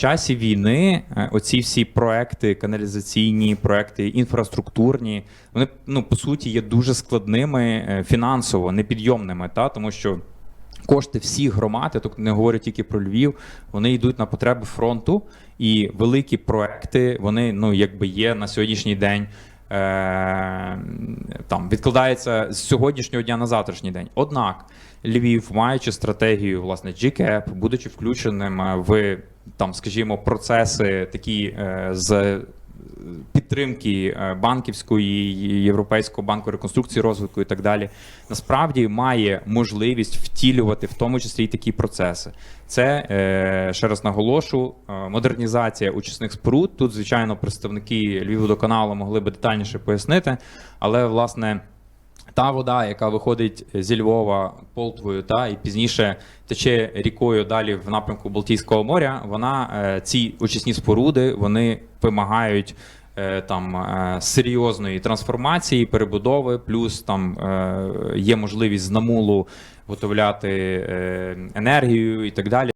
часі війни е, оці всі проекти, каналізаційні, проекти інфраструктурні, вони ну по суті є дуже складними е, фінансово, непідйомними, та тому що. Кошти всіх громад, я не говорю тільки про Львів, вони йдуть на потреби фронту, і великі проекти вони ну якби є на сьогоднішній день. Там відкладається з сьогоднішнього дня на завтрашній день. Однак Львів, маючи стратегію власне GCAP, будучи включеним е, в там, скажімо, процеси такі е, з підтримки е, банківської Європейського банку реконструкції, розвитку і так далі, насправді має можливість втілювати в тому числі і такі процеси. Це е, ще раз наголошу, е, модернізація очисних споруд. Тут, звичайно, представники Львівводоканалу могли би детальніше пояснити, але власне. Та вода, яка виходить зі Львова Полтвою, та і пізніше тече рікою далі в напрямку Балтійського моря. Вона ці очисні споруди вони вимагають там е, серйозної трансформації, перебудови. Плюс там е, є можливість з намулу готовляти е, енергію і так далі.